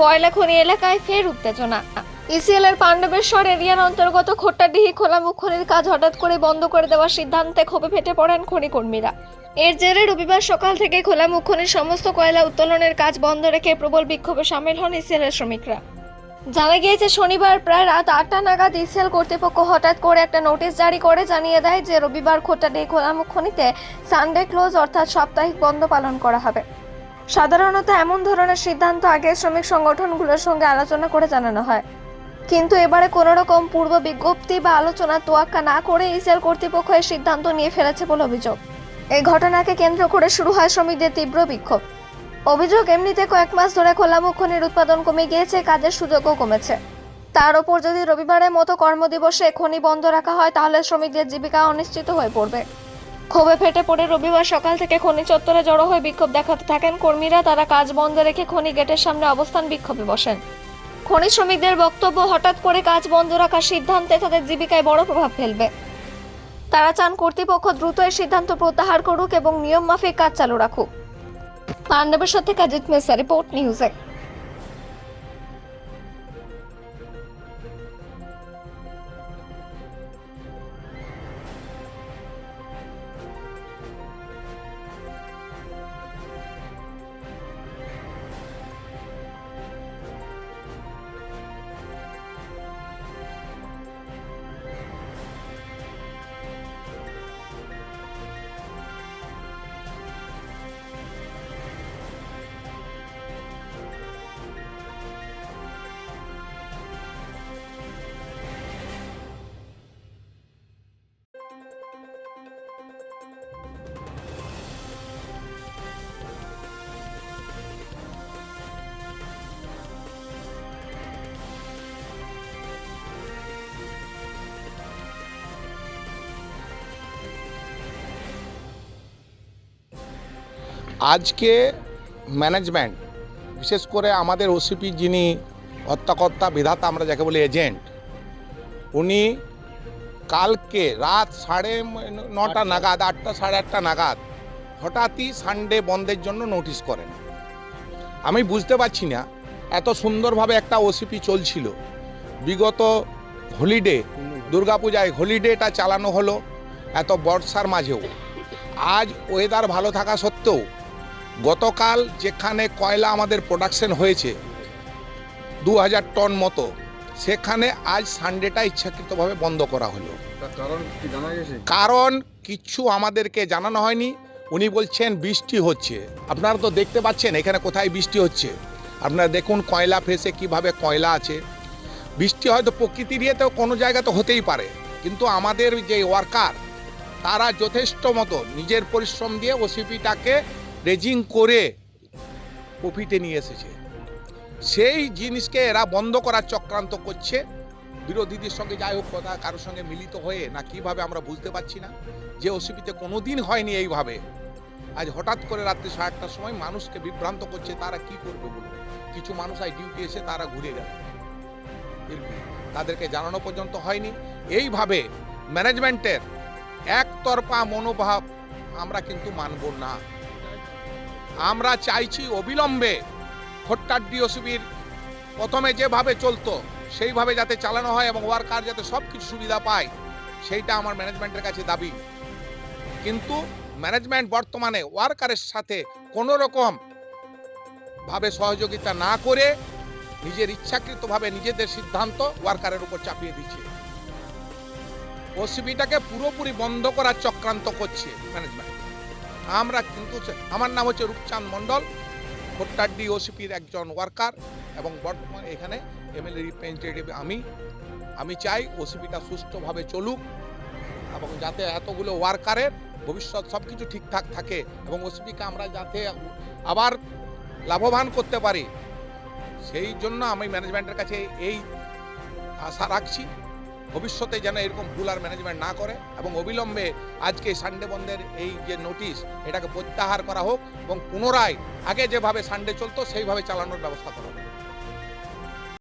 কয়লা খনি এলাকায় ফের উত্তেজনা। ইসিএল এর পাণ্ডবেশ্বর এরিয়ার অন্তর্গত খোট্টাডিহি খোলামুখ খনির কাজ হঠাৎ করে বন্ধ করে দেওয়ার সিদ্ধান্তে ক্ষোভে ফেটে পড়েন খনি কর্মীরা এর জেরে রবিবার সকাল থেকে খোলামুখ খনির সমস্ত কয়লা উত্তোলনের কাজ বন্ধ রেখে প্রবল বিক্ষোভে সামিল হন ইসিএল এর শ্রমিকরা। জানা গিয়েছে, শনিবার প্রায় রাত আটটা নাগাদ ইসিএল কর্তৃপক্ষ হঠাৎ করে একটা নোটিশ জারি করে, জানিয়ে দেয় যে রবিবার খোট্টাডিহি খোলামুখ খনিতে সানডে ক্লোজ অর্থাৎ সাপ্তাহিক বন্ধ পালন করা হবে। সাধারণত এমন ধরনের সিদ্ধান্ত আগে শ্রমিক সংগঠনগুলোর সঙ্গে আলোচনা করে জানানো হয়। কিন্তু এবারে কোনো রকম পূর্ব বিজ্ঞপ্তি বা আলোচনা তোয়াক্কা না করে ইসিএল কর্তৃপক্ষ এই সিদ্ধান্ত নিয়ে ফেলেছে বলে অভিযোগ। এই ঘটনাকে কেন্দ্র করে শুরু হয় শ্রমিকদের তীব্র বিক্ষোভ। অভিযোগ এমনিতে কয়েক মাস ধরে খোলামুখ খনির উৎপাদন কমে গিয়েছে, কাজের সুযোগও কমেছে। তার ওপর যদি রবিবারের মতো কর্মদিবসে খনি বন্ধ রাখা হয়, তাহলে শ্রমিকদের জীবিকা অনিশ্চিত হয়ে পড়বে। ক্ষোভে ফেটে পড়ে রবিবার সকাল থেকে খনি চত্বরে জড়ো হয়ে বিক্ষোভ দেখাতে থাকেন কর্মীরা। তারা কাজ বন্ধ রেখে খনি গেটের সামনে অবস্থান বিক্ষোভে বসেন। খনি শ্রমিকদের বক্তব্য হঠাৎ করে কাজ বন্ধ রাখার সিদ্ধান্তে তাদের জীবিকায় বড় প্রভাব ফেলবে। তারা চান কর্তৃপক্ষ দ্রুত এই সিদ্ধান্ত প্রত্যাহার করুক এবং নিয়ম মাফিক কাজ চালু রাখুক। পাণ্ডবের সাথে কাজিত মেসা রিপোর্ট নিউজে। আজকে ম্যানেজমেন্ট বিশেষ করে আমাদের ওসিপি যিনি হত্যাকর্তা বিধাতা আমরা যাকে বলি এজেন্ট উনি কালকে রাত সাড়ে নটা নাগাদ আটটা সাড়ে আটটা নাগাদ হঠাৎই সানডে বন্ধের জন্য নোটিশ করেন। আমি বুঝতে পারছি না এত সুন্দরভাবে একটা ওসিপি চলছিল। বিগত হলিডে দুর্গাপূজায় হলিডেটা চালানো হলো এত বর্ষার মাঝেও। আজ ওয়েদার ভালো থাকা সত্ত্বেও গতকাল যেখানে কয়লা আমাদের প্রোডাকশন হয়েছে দু হাজার টন মতো সেখানে আজ সানডেটা ইচ্ছাকৃতভাবে বন্ধ করা হলো। কারণ কি জানা গেছে? কারণ কিচ্ছু আমাদেরকে জানানো হয়নি। উনি বলছেন বৃষ্টি হচ্ছে। আপনারা তো দেখতে পাচ্ছেন এখানে কোথায় বৃষ্টি হচ্ছে। আপনারা দেখুন কয়লা ফেসে কীভাবে কয়লা আছে। বৃষ্টি হয়তো প্রকৃতির ইয়েতেও কোনো জায়গা তো হতেই পারে। কিন্তু আমাদের যে ওয়ার্কার তারা যথেষ্ট মতো নিজের পরিশ্রম দিয়ে ওসিপিটাকে রেজিং করে প্রফিটে নিয়ে এসেছে। সেই জিনিসকে এরা বন্ধ করার চক্রান্ত করছে। বিরোধীদের সঙ্গে যাই হোক, কথা কারোর সঙ্গে মিলিত হয়ে না কীভাবে আমরা বুঝতে পারছি না যে ওসিপিতে কোনোদিন হয়নি এইভাবে। আজ হঠাৎ করে রাত্রি সাড়ে আটটার সময় মানুষকে বিভ্রান্ত করছে, তারা কি করবে বলুন? কিছু মানুষ আজ ডিউটি এসে তারা ঘুরে গেল তাদেরকে জানানো পর্যন্ত হয়নি। এইভাবে ম্যানেজমেন্টের একতরফা মনোভাব আমরা কিন্তু মানব না। আমরা চাইছি অবিলম্বে খোট্টাড্ডি ওসিবির প্রথমে যেভাবে চলতো, সেইভাবে যাতে চালানো হয় এবং ওয়ার্কার যাতে সব কিছু সুবিধা পায়, সেইটা আমার ম্যানেজমেন্টের কাছে দাবি। কিন্তু ম্যানেজমেন্ট বর্তমানে ওয়ার্কারের সাথে কোনো রকম ভাবে সহযোগিতা না করে নিজের ইচ্ছাকৃতভাবে নিজেদের সিদ্ধান্ত ওয়ার্কারের উপর চাপিয়ে দিচ্ছে। ওসিবিটাকে পুরোপুরি বন্ধ করার চক্রান্ত করছে ম্যানেজমেন্ট। আমরা কিন্তু আমার নাম হচ্ছে রূপচাঁদ মণ্ডল ভোট্টাড্ডি ওসিপির একজন ওয়ার্কার এবং বর্তমানে এখানে এমএলএ রিপ্রেজেন্টেটিভ আমি। আমি চাই ওসিপিটা সুষ্ঠুভাবে চলুক এবং যাতে এতগুলো ওয়ার্কারের ভবিষ্যৎ সব কিছু ঠিকঠাক থাকে এবং ওসিপিকে আমরা যাতে আবার লাভবান করতে পারি। সেই জন্য আমি ম্যানেজমেন্টের কাছে এই আশা রাখছি। ভবিষ্যতে যেন এরকম ভুল আর ম্যানেজমেন্ট না করে এবং অবিলম্বে আজকে সানডে বন্ধের এই যে নোটিশ এটাকে প্রত্যাহার করা হোক এবং পুনরায় আগে যেভাবে সানডে চলতো, সেইভাবে চালানোর ব্যবস্থা করা হোক।